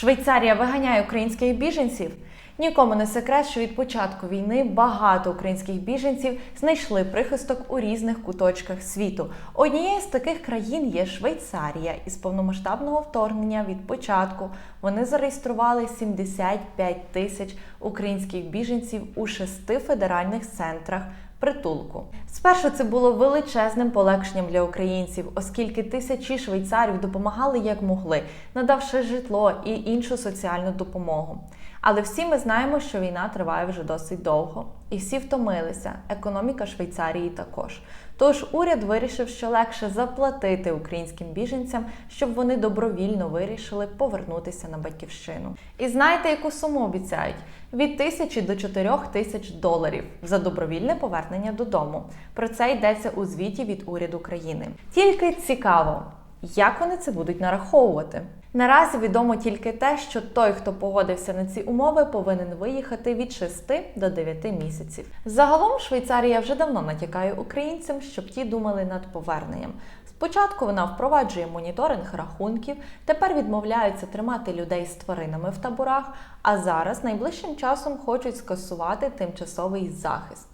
Швейцарія виганяє українських біженців. Нікому не секрет, що від початку війни багато українських біженців знайшли прихисток у різних куточках світу. Однією з таких країн є Швейцарія. Із повномасштабного вторгнення від початку вони зареєстрували 75 тисяч українських біженців у шести федеральних центрах притулку. Спершу це було величезним полегшенням для українців, оскільки тисячі швейцарів допомагали як могли, надавши житло і іншу соціальну допомогу. Але всі ми знаємо, що війна триває вже досить довго, і всі втомилися. Економіка Швейцарії також. Тож уряд вирішив, що легше заплатити українським біженцям, щоб вони добровільно вирішили повернутися на батьківщину. І знаєте, яку суму обіцяють? Від тисячі до чотирьох тисяч доларів за добровільне повернення додому. Про це йдеться у звіті від уряду країни. Тільки цікаво, як вони це будуть нараховувати. Наразі відомо тільки те, що той, хто погодився на ці умови, повинен виїхати від 6 до 9 місяців. Загалом Швейцарія вже давно натякає українцям, щоб ті думали над поверненням. Спочатку вона впроваджує моніторинг рахунків, тепер відмовляються тримати людей з тваринами в таборах, а зараз найближчим часом хочуть скасувати тимчасовий захист.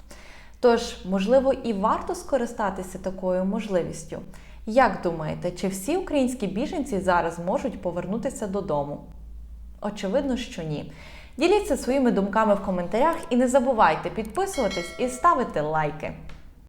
Тож, можливо, і варто скористатися такою можливістю. Як думаєте, чи всі українські біженці зараз можуть повернутися додому? Очевидно, що ні. Діліться своїми думками в коментарях і не забувайте підписуватись і ставити лайки.